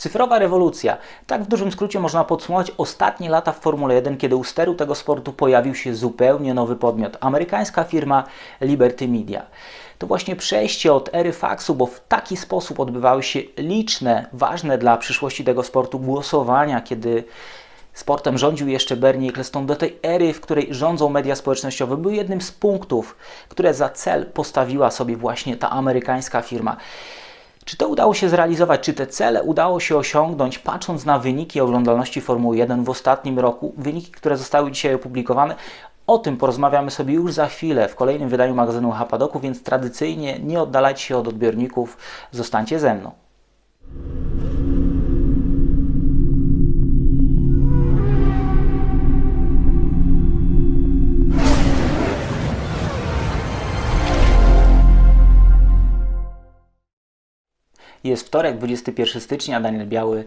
Cyfrowa rewolucja. Tak w dużym skrócie można podsumować ostatnie lata w Formule 1, kiedy u steru tego sportu pojawił się zupełnie nowy podmiot. Amerykańska firma Liberty Media. To właśnie przejście od ery faksu, bo w taki sposób odbywały się liczne, ważne dla przyszłości tego sportu głosowania, kiedy sportem rządził jeszcze Bernie Ecclestone, do tej ery, w której rządzą media społecznościowe, był jednym z punktów, które za cel postawiła sobie właśnie ta amerykańska firma. Czy to udało się zrealizować? Czy te cele udało się osiągnąć, patrząc na wyniki oglądalności Formuły 1 w ostatnim roku, wyniki, które zostały dzisiaj opublikowane? O tym porozmawiamy sobie już za chwilę w kolejnym wydaniu magazynu Hapadoku, więc tradycyjnie nie oddalajcie się od odbiorników, zostańcie ze mną. Jest wtorek, 21 stycznia, Daniel Biały,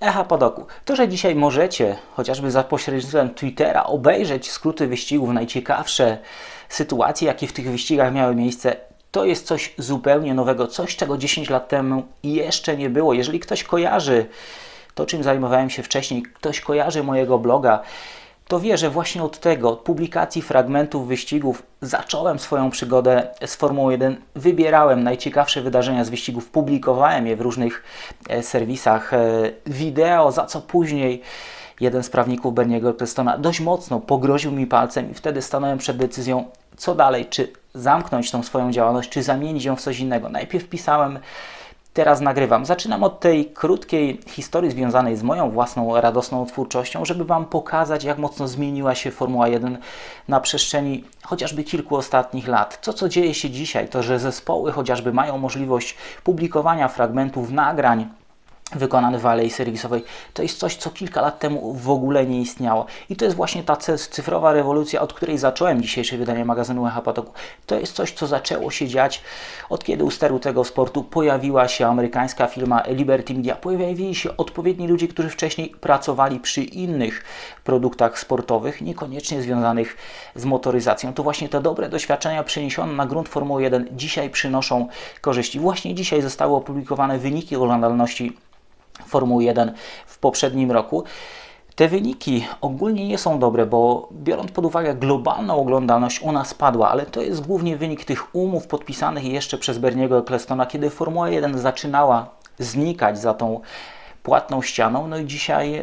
Echa Padoku. To, że dzisiaj możecie, chociażby za pośrednictwem Twittera, obejrzeć skróty wyścigów, najciekawsze sytuacje, jakie w tych wyścigach miały miejsce, to jest coś zupełnie nowego, coś, czego 10 lat temu jeszcze nie było. Jeżeli ktoś kojarzy to, czym zajmowałem się wcześniej, ktoś kojarzy mojego bloga, to wie, że właśnie od tego, od publikacji fragmentów wyścigów, zacząłem swoją przygodę z Formułą 1. Wybierałem najciekawsze wydarzenia z wyścigów, publikowałem je w różnych e, serwisach e, wideo, za co później jeden z prawników Berniego Ecclestona dość mocno pogroził mi palcem i wtedy stanąłem przed decyzją, co dalej, czy zamknąć tą swoją działalność, czy zamienić ją w coś innego. Najpierw pisałem teraz nagrywam. Zaczynam od tej krótkiej historii związanej z moją własną radosną twórczością, żeby Wam pokazać, jak mocno zmieniła się Formuła 1 na przestrzeni chociażby kilku ostatnich lat. To, co dzieje się dzisiaj, to że zespoły chociażby mają możliwość publikowania fragmentów nagrań wykonany w alei serwisowej. To jest coś, co kilka lat temu w ogóle nie istniało. I to jest właśnie ta cyfrowa rewolucja, od której zacząłem dzisiejsze wydanie magazynu Echa. To jest coś, co zaczęło się dziać od kiedy u steru tego sportu pojawiła się amerykańska firma Liberty Media. Pojawili się odpowiedni ludzie, którzy wcześniej pracowali przy innych produktach sportowych, niekoniecznie związanych z motoryzacją. To właśnie te dobre doświadczenia przeniesione na grunt Formuły 1 dzisiaj przynoszą korzyści. Właśnie dzisiaj zostały opublikowane wyniki oglądalności Formuły 1 w poprzednim roku. Te wyniki ogólnie nie są dobre, bo biorąc pod uwagę globalną oglądalność, ona spadła, ale to jest głównie wynik tych umów podpisanych jeszcze przez Berniego Ecclestona, kiedy Formuła 1 zaczynała znikać za tą płatną ścianą. No i dzisiaj e,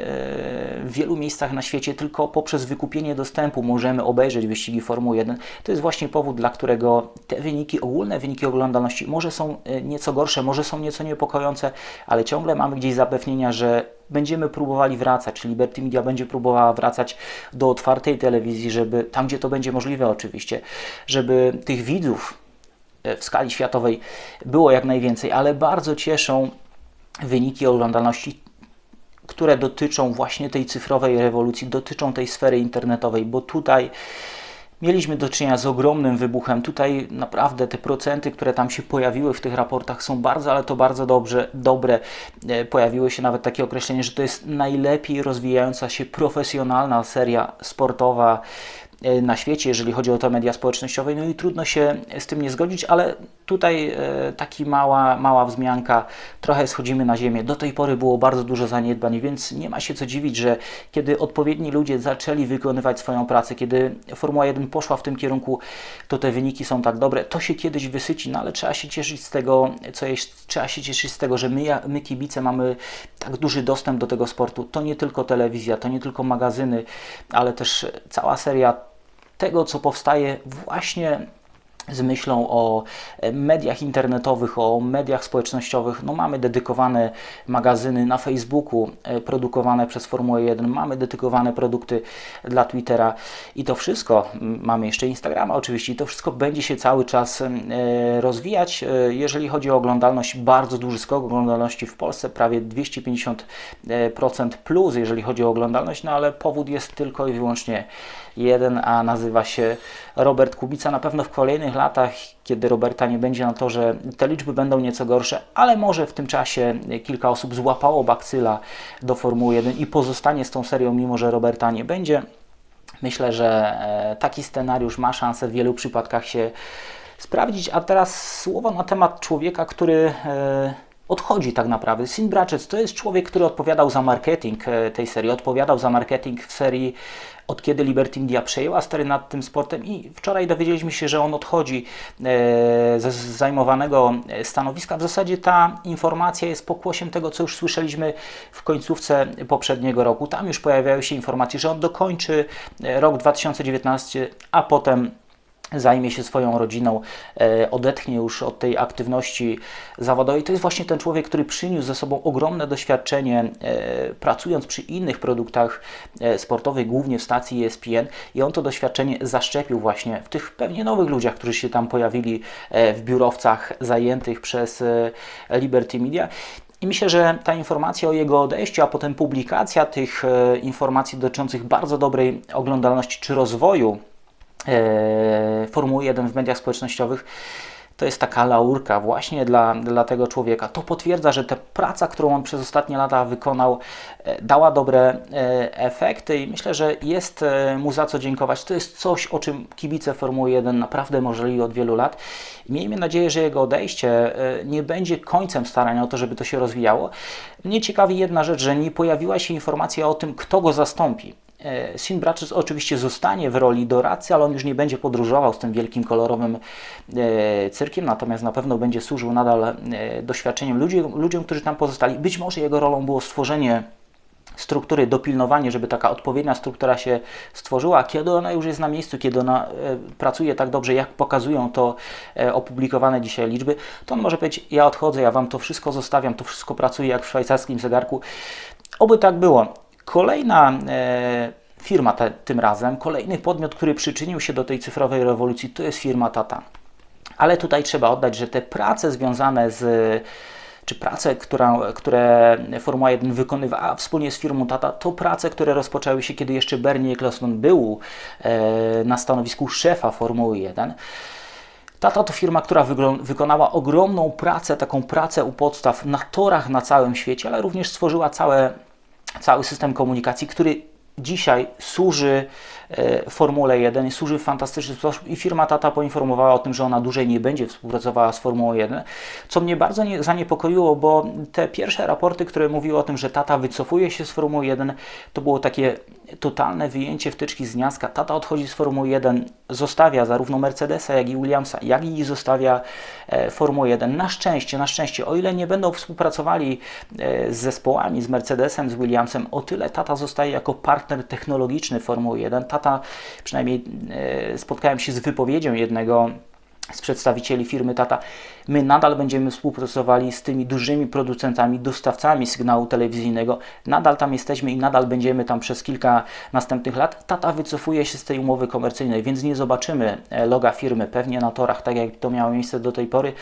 w wielu miejscach na świecie tylko poprzez wykupienie dostępu możemy obejrzeć wyścigi Formuły 1. To jest właśnie powód, dla którego te wyniki, ogólne wyniki oglądalności może są e, nieco gorsze, może są nieco niepokojące, ale ciągle mamy gdzieś zapewnienia, że będziemy próbowali wracać, Liberty Media będzie próbowała wracać do otwartej telewizji, żeby tam, gdzie to będzie możliwe oczywiście, żeby tych widzów e, w skali światowej było jak najwięcej, ale bardzo cieszą wyniki oglądalności, które dotyczą właśnie tej cyfrowej rewolucji, dotyczą tej sfery internetowej, bo tutaj mieliśmy do czynienia z ogromnym wybuchem. Tutaj naprawdę te procenty, które tam się pojawiły w tych raportach są bardzo, ale to bardzo dobrze, dobre. E, pojawiły się nawet takie określenie, że to jest najlepiej rozwijająca się profesjonalna seria sportowa na świecie, jeżeli chodzi o te media społecznościowe. No i trudno się z tym nie zgodzić, ale tutaj e, taki mała, mała wzmianka, trochę schodzimy na ziemię. Do tej pory było bardzo dużo zaniedbań, więc nie ma się co dziwić, że kiedy odpowiedni ludzie zaczęli wykonywać swoją pracę, kiedy Formuła 1 poszła w tym kierunku, to te wyniki są tak dobre. To się kiedyś wysyci, no ale trzeba się cieszyć z tego, co jest, trzeba się cieszyć z tego, że my, my kibice mamy tak duży dostęp do tego sportu. To nie tylko telewizja, to nie tylko magazyny, ale też cała seria tego, co powstaje właśnie z myślą o e, mediach internetowych, o mediach społecznościowych. No mamy dedykowane magazyny na Facebooku e, produkowane przez Formułę 1, mamy dedykowane produkty dla Twittera i to wszystko, mamy jeszcze Instagrama oczywiście, i to wszystko będzie się cały czas e, rozwijać. Jeżeli chodzi o oglądalność, bardzo duży skok oglądalności w Polsce, prawie 250% plus, jeżeli chodzi o oglądalność, no ale powód jest tylko i wyłącznie jeden, a nazywa się Robert Kubica. Na pewno w kolejnych latach, kiedy Roberta nie będzie na to, że te liczby będą nieco gorsze, ale może w tym czasie kilka osób złapało bakcyla do Formuły 1 i pozostanie z tą serią, mimo że Roberta nie będzie. Myślę, że e, taki scenariusz ma szansę w wielu przypadkach się sprawdzić. A teraz słowo na temat człowieka, który e, odchodzi tak naprawdę. Sim Bratchett to jest człowiek, który odpowiadał za marketing e, tej serii, odpowiadał za marketing w serii od kiedy Liberty Media przejęła stery nad tym sportem i wczoraj dowiedzieliśmy się, że on odchodzi e, ze zajmowanego stanowiska. W zasadzie ta informacja jest pokłosiem tego, co już słyszeliśmy w końcówce poprzedniego roku. Tam już pojawiały się informacje, że on dokończy e, rok 2019, a potem zajmie się swoją rodziną, e, odetchnie już od tej aktywności zawodowej. To jest właśnie ten człowiek, który przyniósł ze sobą ogromne doświadczenie e, pracując przy innych produktach e, sportowych, głównie w stacji ESPN i on to doświadczenie zaszczepił właśnie w tych pewnie nowych ludziach, którzy się tam pojawili w biurowcach zajętych przez Liberty Media. I myślę, że ta informacja o jego odejściu, a potem publikacja tych informacji dotyczących bardzo dobrej oglądalności czy rozwoju E, Formuły 1 w mediach społecznościowych, to jest taka laurka właśnie dla, dla tego człowieka. To potwierdza, że ta praca, którą on przez ostatnie lata wykonał, e, dała dobre e, efekty i myślę, że jest mu za co dziękować. To jest coś, o czym kibice Formuły 1 naprawdę możliwi od wielu lat. Miejmy nadzieję, że jego odejście nie będzie końcem starań o to, żeby to się rozwijało. Mnie ciekawi jedna rzecz, że nie pojawiła się informacja o tym, kto go zastąpi. E, Sim Bratches oczywiście zostanie w roli doradcy, ale on już nie będzie podróżował z tym wielkim kolorowym e, cyrkiem, natomiast na pewno będzie służył nadal e, doświadczeniem ludzi, ludziom, którzy tam pozostali. Być może jego rolą było stworzenie struktury, dopilnowanie, żeby taka odpowiednia struktura się stworzyła, kiedy ona już jest na miejscu, kiedy ona pracuje tak dobrze, jak pokazują to opublikowane dzisiaj liczby, to on może powiedzieć, ja odchodzę, ja Wam to wszystko zostawiam, to wszystko pracuje jak w szwajcarskim zegarku. Oby tak było. Kolejna e, firma te, tym razem, kolejny podmiot, który przyczynił się do tej cyfrowej rewolucji, to jest firma Tata. Ale tutaj trzeba oddać, że te prace związane z czy prace, która, które Formuła 1 wykonywała wspólnie z firmą Tata, to prace, które rozpoczęły się, kiedy jeszcze Bernie Eccleston był e, na stanowisku szefa Formuły 1. Tata to firma, która wykonała ogromną pracę, taką pracę u podstaw na torach na całym świecie, ale również stworzyła całe cały system komunikacji, który dzisiaj służy e, Formule 1 i służy w fantastyczny sposób. I firma Tata poinformowała o tym, że ona dłużej nie będzie współpracowała z Formułą 1, co mnie bardzo nie, zaniepokoiło, bo te pierwsze raporty, które mówiły o tym, że Tata wycofuje się z Formuły 1, to było takie totalne wyjęcie wtyczki z gniazda. Tata odchodzi z Formuły 1, zostawia zarówno Mercedesa, jak i Williamsa, jak i zostawia e, Formułę 1. Na szczęście, na szczęście, o ile nie będą współpracowali e, z zespołami, z Mercedesem, z Williamsem, o tyle Tata zostaje jako partner technologiczny Formuły 1. Tata, przynajmniej e, spotkałem się z wypowiedzią jednego z przedstawicieli firmy Tata, my nadal będziemy współpracowali z tymi dużymi producentami, dostawcami sygnału telewizyjnego. Nadal tam jesteśmy i nadal będziemy tam przez kilka następnych lat. Tata wycofuje się z tej umowy komercyjnej, więc nie zobaczymy e, loga firmy pewnie na torach, tak jak to miało miejsce do tej pory,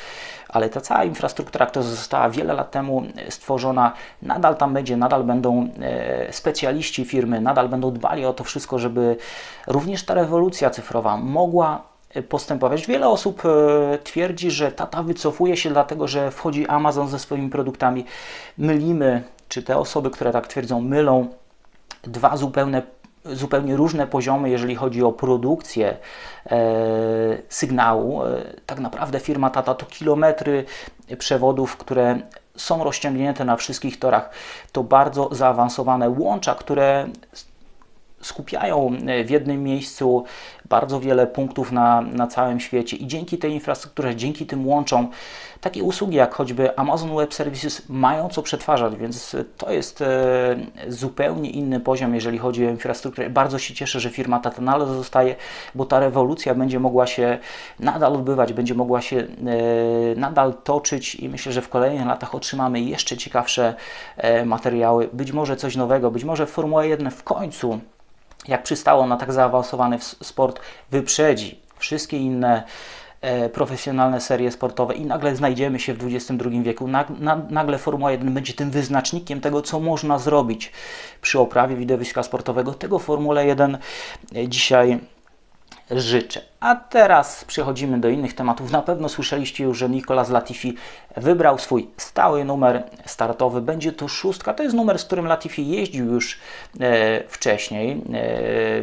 ale ta cała infrastruktura, która została wiele lat temu e, stworzona, nadal tam będzie, nadal będą e, specjaliści firmy, nadal będą dbali o to wszystko, żeby również ta rewolucja cyfrowa mogła postępować. Wiele osób e, twierdzi, że tata wycofuje się dlatego, że wchodzi Amazon ze swoimi produktami. Mylimy, czy te osoby, które tak twierdzą, mylą dwa zupełne zupełnie różne poziomy, jeżeli chodzi o produkcję e, sygnału. E, tak naprawdę firma Tata to kilometry przewodów, które są rozciągnięte na wszystkich torach. To bardzo zaawansowane łącza, które skupiają e, w jednym miejscu bardzo wiele punktów na, na całym świecie i dzięki tej infrastrukturze, dzięki tym łączom, takie usługi jak choćby Amazon Web Services mają co przetwarzać, więc to jest e, zupełnie inny poziom, jeżeli chodzi o infrastrukturę. Bardzo się cieszę, że firma ta nadal zostaje, bo ta rewolucja będzie mogła się nadal odbywać, będzie mogła się e, nadal toczyć i myślę, że w kolejnych latach otrzymamy jeszcze ciekawsze materiały, być może coś nowego, być może Formuła 1 w końcu jak przystało na tak zaawansowany sport, wyprzedzi wszystkie inne e, profesjonalne serie sportowe i nagle znajdziemy się w XXI wieku. nagle Formuła 1 będzie tym wyznacznikiem tego, co można zrobić przy oprawie widowiska sportowego. Tego Formule 1 e, dzisiaj życzę. A teraz przechodzimy do innych tematów. Na pewno słyszeliście już, że Nicolas Latifi wybrał swój stały numer startowy. Będzie to szóstka. To jest numer, z którym Latifi jeździł już e, wcześniej e,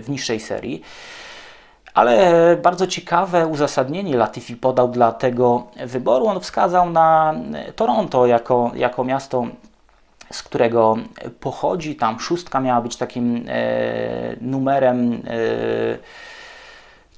w niższej serii. Ale bardzo ciekawe uzasadnienie Latifi podał dla tego wyboru. On wskazał na Toronto jako, jako miasto, z którego pochodzi. Tam szóstka miała być takim e, numerem. E,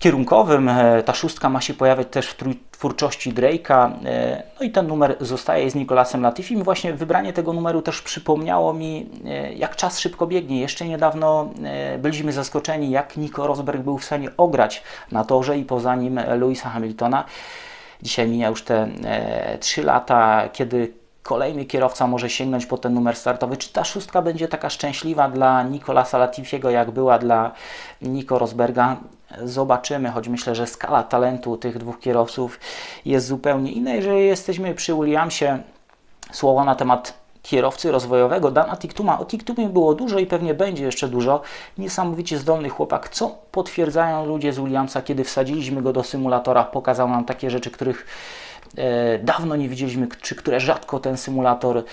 kierunkowym. E, ta szóstka ma się pojawiać też w twórczości Drake'a. E, no i ten numer zostaje z Nicolasem Latifim. Właśnie wybranie tego numeru też przypomniało mi, e, jak czas szybko biegnie. Jeszcze niedawno byliśmy zaskoczeni, jak Nico Rosberg był w stanie ograć na torze i poza nim Louisa Hamiltona. Dzisiaj mija już te trzy lata, kiedy kolejny kierowca może sięgnąć po ten numer startowy. Czy ta szóstka będzie taka szczęśliwa dla Nicolasa Latifiego, jak była dla Nico Rosberga? Zobaczymy, choć myślę, że skala talentu tych dwóch kierowców jest zupełnie inna. Jeżeli jesteśmy przy Williamsie, słowa na temat kierowcy rozwojowego Dana Tiktuma. O Tiktumie było dużo i pewnie będzie jeszcze dużo. Niesamowicie zdolny chłopak, co potwierdzają ludzie z Williamsa, kiedy wsadziliśmy go do symulatora, pokazał nam takie rzeczy, których e, dawno nie widzieliśmy, czy które rzadko ten symulator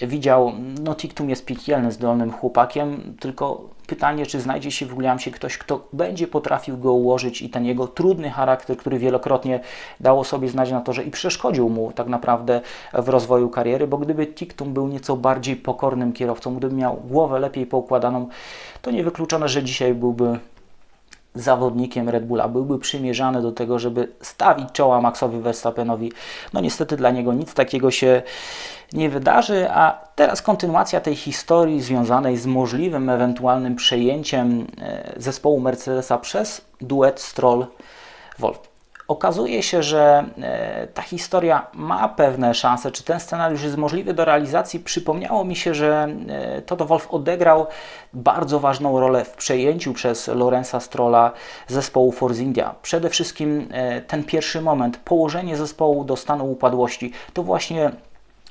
widział. No Tiktum jest piekielny, zdolnym chłopakiem, tylko pytanie, czy znajdzie się w Williamsie ktoś, kto będzie potrafił go ułożyć i ten jego trudny charakter, który wielokrotnie dało sobie znać na to, że i przeszkodził mu tak naprawdę w rozwoju kariery, bo gdyby Tiktum był nieco bardziej pokornym kierowcą, gdyby miał głowę lepiej poukładaną, to niewykluczone, że dzisiaj byłby zawodnikiem Red Bulla, byłby przymierzany do tego, żeby stawić czoła Maxowi Verstappenowi. No niestety dla niego nic takiego się nie wydarzy, a teraz kontynuacja tej historii związanej z możliwym ewentualnym przejęciem e, zespołu Mercedesa przez duet Stroll-Wolf. Okazuje się, że e, ta historia ma pewne szanse, czy ten scenariusz jest możliwy do realizacji. Przypomniało mi się, że e, Toto Wolf odegrał bardzo ważną rolę w przejęciu przez Lorenza Strolla zespołu Force India. Przede wszystkim ten pierwszy moment, położenie zespołu do stanu upadłości, to właśnie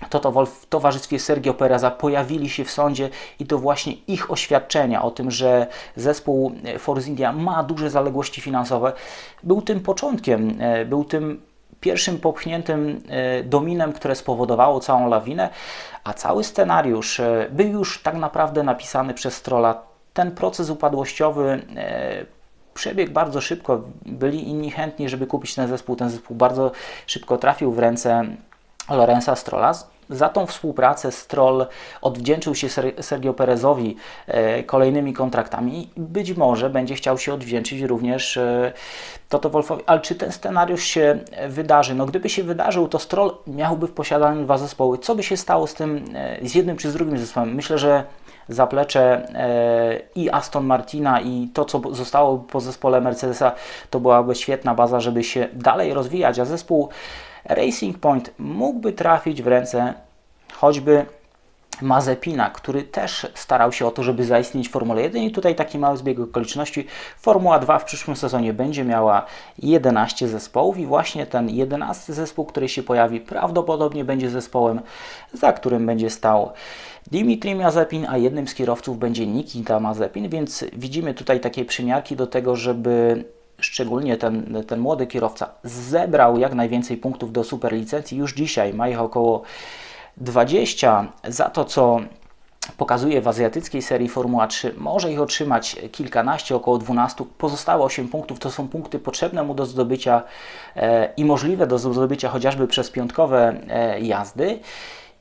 Toto Wolf w towarzystwie Sergio Pereza pojawili się w sądzie i to właśnie ich oświadczenia o tym, że zespół Force India ma duże zaległości finansowe, był tym początkiem, e, był tym pierwszym popchniętym e, dominem, które spowodowało całą lawinę, a cały scenariusz e, był już tak naprawdę napisany przez Strolla. Ten proces upadłościowy przebiegł bardzo szybko. Byli inni chętni, żeby kupić ten zespół. Ten zespół bardzo szybko trafił w ręce Lorenza Strolla. Za tą współpracę Stroll odwdzięczył się Sergio Perezowi e, kolejnymi kontraktami i być może będzie chciał się odwdzięczyć również e, Toto Wolfowi. Ale czy ten scenariusz się wydarzy? No gdyby się wydarzył, to Stroll miałby w posiadaniu dwa zespoły. Co by się stało z tym, e, z jednym czy z drugim zespołem? Myślę, że zaplecze i Aston Martina i to, co zostało po zespole Mercedesa, to byłaby świetna baza, żeby się dalej rozwijać, a zespół Racing Point mógłby trafić w ręce choćby Mazepina, który też starał się o to, żeby zaistnieć w Formule 1 i tutaj taki mały zbieg okoliczności. Formuła 2 w przyszłym sezonie będzie miała 11 zespołów i właśnie ten 11 zespół, który się pojawi, prawdopodobnie będzie zespołem, za którym będzie stał Dimitri Mazepin, a jednym z kierowców będzie Nikita Mazepin, więc widzimy tutaj takie przymiarki do tego, żeby szczególnie ten, ten młody kierowca, zebrał jak najwięcej punktów do superlicencji. Już dzisiaj ma ich około 20 za to, co pokazuje w azjatyckiej serii Formuła 3, może ich otrzymać kilkanaście, około 12. Pozostałe 8 punktów to są punkty potrzebne mu do zdobycia e, i możliwe do zdobycia chociażby przez piątkowe e, jazdy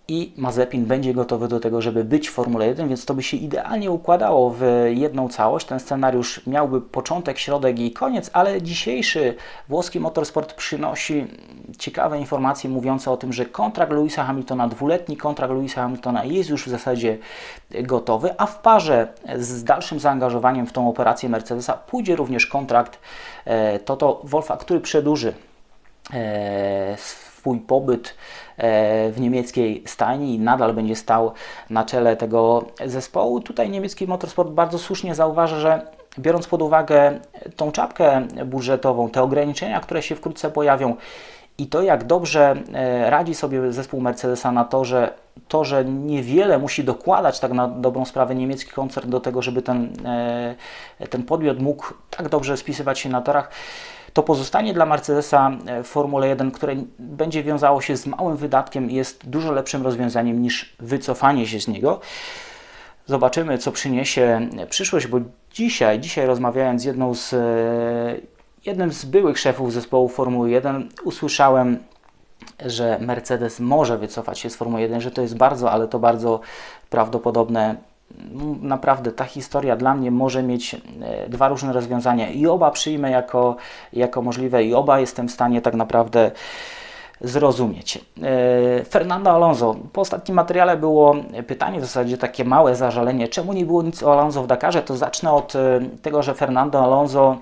i Mazepin będzie gotowy do tego, żeby być w Formule 1, więc to by się idealnie układało w jedną całość. Ten scenariusz miałby początek, środek i koniec, ale dzisiejszy włoski motorsport przynosi ciekawe informacje mówiące o tym, że kontrakt Louisa Hamiltona, dwuletni kontrakt Louisa Hamiltona jest już w zasadzie gotowy, a w parze z dalszym zaangażowaniem w tą operację Mercedesa pójdzie również kontrakt e, Toto Wolfa, który przedłuży e, swój pobyt e, w niemieckiej stajni i nadal będzie stał na czele tego zespołu. Tutaj niemiecki motorsport bardzo słusznie zauważa, że biorąc pod uwagę tą czapkę budżetową, te ograniczenia, które się wkrótce pojawią i to, jak dobrze e, radzi sobie zespół Mercedesa na to, że to, że niewiele musi dokładać tak na dobrą sprawę niemiecki koncern do tego, żeby ten, e, ten podmiot mógł tak dobrze spisywać się na torach, to pozostanie dla Mercedesa e, w Formule 1, które będzie wiązało się z małym wydatkiem, jest dużo lepszym rozwiązaniem niż wycofanie się z niego. Zobaczymy, co przyniesie przyszłość, bo dzisiaj, dzisiaj rozmawiając z jedną z e, jednym z byłych szefów zespołu Formuły 1 usłyszałem, że Mercedes może wycofać się z Formuły 1, że to jest bardzo, ale to bardzo prawdopodobne. Naprawdę ta historia dla mnie może mieć e, dwa różne rozwiązania i oba przyjmę jako, jako możliwe i oba jestem w stanie tak naprawdę zrozumieć. E, Fernando Alonso. Po ostatnim materiale było pytanie, w zasadzie takie małe zażalenie, czemu nie było nic o Alonso w Dakarze, to zacznę od e, tego, że Fernando Alonso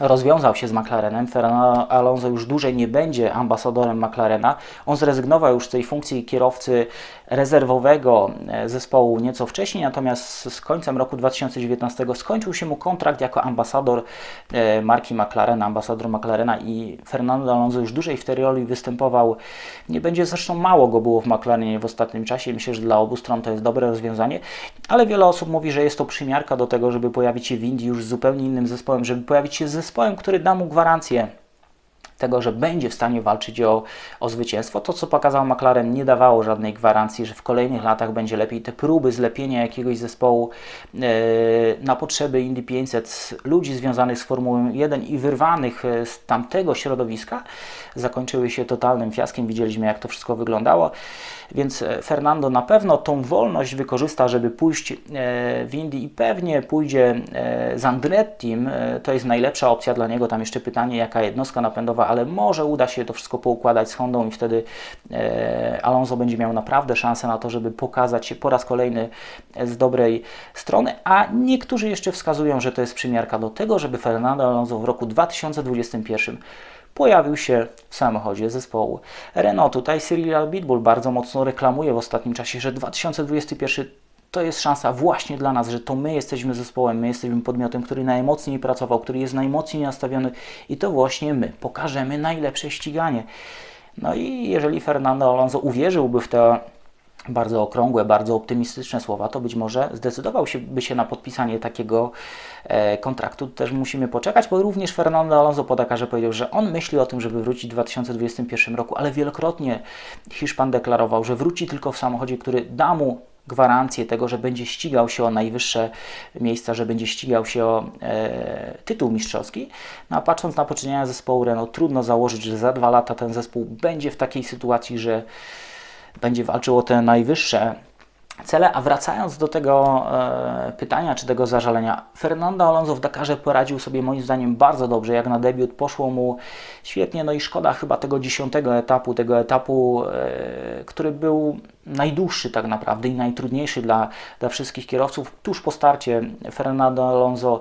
rozwiązał się z McLarenem. Fernando Alonso już dłużej nie będzie ambasadorem McLarena. On zrezygnował już z tej funkcji kierowcy rezerwowego e, zespołu nieco wcześniej, natomiast z końcem roku 2019 skończył się mu kontrakt jako ambasador e, marki McLarena, ambasador McLarena i Fernando Alonso już dłużej w tej roli występował. Nie będzie zresztą mało go było w McLarenie w ostatnim czasie. Myślę, że dla obu stron to jest dobre rozwiązanie, ale wiele osób mówi, że jest to przymiarka do tego, żeby pojawić się w Indii już z zupełnie innym zespołem, żeby pojawić się z zespołem, który da mu gwarancję tego, że będzie w stanie walczyć o, o zwycięstwo. To, co pokazał McLaren, nie dawało żadnej gwarancji, że w kolejnych latach będzie lepiej. Te próby zlepienia jakiegoś zespołu e, na potrzeby Indy 500 ludzi związanych z Formułą 1 i wyrwanych e, z tamtego środowiska zakończyły się totalnym fiaskiem. Widzieliśmy, jak to wszystko wyglądało. Więc e, Fernando na pewno tą wolność wykorzysta, żeby pójść w Indy i pewnie pójdzie z Andrettim. To jest najlepsza opcja dla niego. Tam jeszcze pytanie, jaka jednostka napędowa ale może uda się to wszystko poukładać z Hondą i wtedy e, Alonso będzie miał naprawdę szansę na to, żeby pokazać się po raz kolejny z dobrej strony, a niektórzy jeszcze wskazują, że to jest przymiarka do tego, żeby Fernando Alonso w roku 2021 pojawił się w samochodzie zespołu Renault. Tutaj Cyril Abitbull bardzo mocno reklamuje w ostatnim czasie, że 2021 to jest szansa właśnie dla nas, że to my jesteśmy zespołem, my jesteśmy podmiotem, który najmocniej pracował, który jest najmocniej nastawiony i to właśnie my pokażemy najlepsze ściganie. No i jeżeli Fernando Alonso uwierzyłby w te bardzo okrągłe, bardzo optymistyczne słowa, to być może zdecydował się, się na podpisanie takiego e, kontraktu. Też musimy poczekać, bo również Fernando Alonso po Dakarze powiedział, że on myśli o tym, żeby wrócić w 2021 roku, ale wielokrotnie Hiszpan deklarował, że wróci tylko w samochodzie, który da mu gwarancję tego, że będzie ścigał się o najwyższe miejsca, że będzie ścigał się o e, tytuł mistrzowski. No a patrząc na poczynienia zespołu Renault, trudno założyć, że za dwa lata ten zespół będzie w takiej sytuacji, że będzie walczył o te najwyższe cele. A wracając do tego e, pytania czy tego zażalenia, Fernando Alonso w Dakarze poradził sobie moim zdaniem bardzo dobrze. Jak na debiut poszło mu świetnie, no i szkoda chyba tego dziesiątego etapu, tego etapu, e, który był najdłuższy tak naprawdę i najtrudniejszy dla, dla wszystkich kierowców. Tuż po starcie Fernando Alonso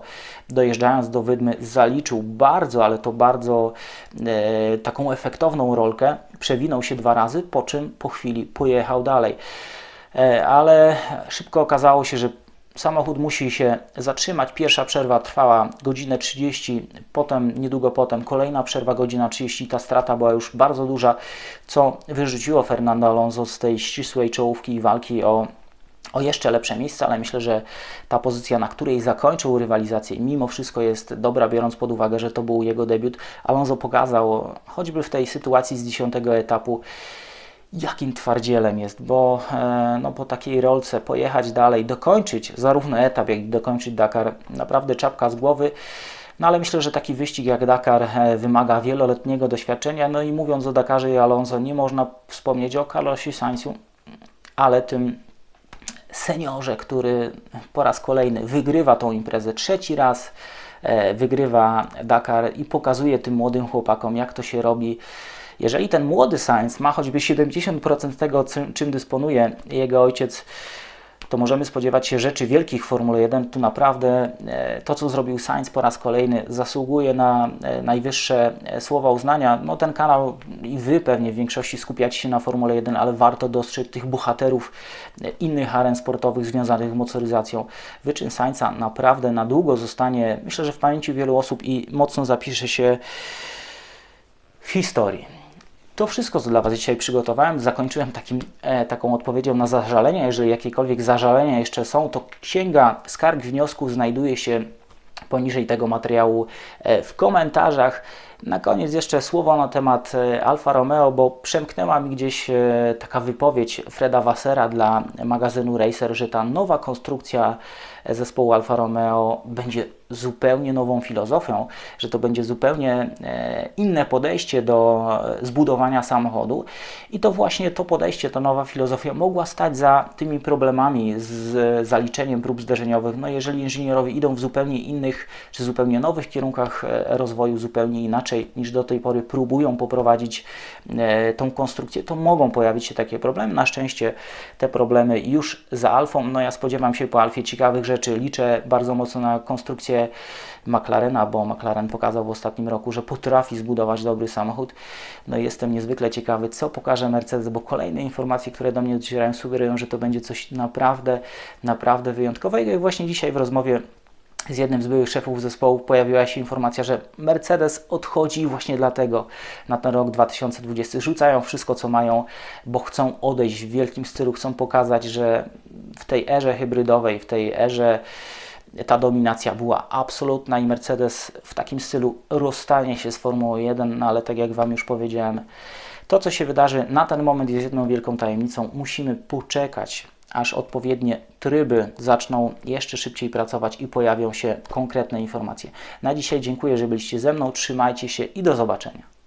dojeżdżając do Wydmy zaliczył bardzo, ale to bardzo e, taką efektowną rolkę. Przewinął się dwa razy, po czym po chwili pojechał dalej. E, ale szybko okazało się, że samochód musi się zatrzymać. Pierwsza przerwa trwała godzinę 30, potem niedługo potem kolejna przerwa godzina 30. Ta strata była już bardzo duża, co wyrzuciło Fernando Alonso z tej ścisłej czołówki i walki o o jeszcze lepsze miejsce, ale myślę, że ta pozycja, na której zakończył rywalizację, mimo wszystko jest dobra, biorąc pod uwagę, że to był jego debiut. Alonso pokazał, choćby w tej sytuacji z dziesiątego etapu, jakim twardzielem jest, bo e, no, po takiej rolce pojechać dalej, dokończyć zarówno etap, jak i dokończyć Dakar, naprawdę czapka z głowy. No ale myślę, że taki wyścig jak Dakar e, wymaga wieloletniego doświadczenia. No i mówiąc o Dakarze i Alonso, nie można wspomnieć o Carlosie Sainzu, ale tym seniorze, który po raz kolejny wygrywa tą imprezę trzeci raz, e, wygrywa Dakar i pokazuje tym młodym chłopakom, jak to się robi. Jeżeli ten młody Sainz ma choćby 70% tego, czym dysponuje jego ojciec, to możemy spodziewać się rzeczy wielkich w Formule 1. Tu naprawdę e, to, co zrobił Sainz po raz kolejny, zasługuje na e, najwyższe e, słowa uznania. No, ten kanał i Wy pewnie w większości skupiacie się na Formule 1, ale warto dostrzec tych bohaterów innych aren sportowych związanych z motoryzacją. Wyczyn Sainza naprawdę na długo zostanie, myślę, że w pamięci wielu osób i mocno zapisze się w historii. To wszystko, co dla Was dzisiaj przygotowałem, zakończyłem takim, e, taką odpowiedzią na zażalenia. Jeżeli jakiekolwiek zażalenia jeszcze są, to księga skarg wniosków znajduje się poniżej tego materiału e, w komentarzach. Na koniec jeszcze słowo na temat e, Alfa Romeo, bo przemknęła mi gdzieś e, taka wypowiedź Freda Wassera dla magazynu Racer, że ta nowa konstrukcja zespołu Alfa Romeo będzie zupełnie nową filozofią, że to będzie zupełnie e, inne podejście do e, zbudowania samochodu i to właśnie to podejście, ta nowa filozofia mogła stać za tymi problemami z zaliczeniem prób zderzeniowych. No jeżeli inżynierowie idą w zupełnie innych czy zupełnie nowych kierunkach e, rozwoju, zupełnie inaczej niż do tej pory próbują poprowadzić tą konstrukcję, to mogą pojawić się takie problemy. Na szczęście te problemy już za Alfą, no ja spodziewam się po Alfie ciekawych rzeczy, liczę bardzo mocno na konstrukcję McLarena, bo McLaren pokazał w ostatnim roku, że potrafi zbudować dobry samochód. No i jestem niezwykle ciekawy, co pokaże Mercedes, bo kolejne informacje, które do mnie docierają, sugerują, że to będzie coś naprawdę, naprawdę wyjątkowego. I właśnie dzisiaj w rozmowie z jednym z byłych szefów zespołu pojawiła się informacja, że Mercedes odchodzi właśnie dlatego na ten rok 2020. Rzucają wszystko, co mają, bo chcą odejść w wielkim stylu, chcą pokazać, że w tej erze hybrydowej, w tej erze ta dominacja była absolutna i Mercedes w takim stylu rozstanie się z Formułą 1, no ale tak jak Wam już powiedziałem, to co się wydarzy na ten moment jest jedną wielką tajemnicą. Musimy poczekać, aż odpowiednie tryby zaczną jeszcze szybciej pracować i pojawią się konkretne informacje. Na dzisiaj dziękuję, że byliście ze mną, trzymajcie się i do zobaczenia.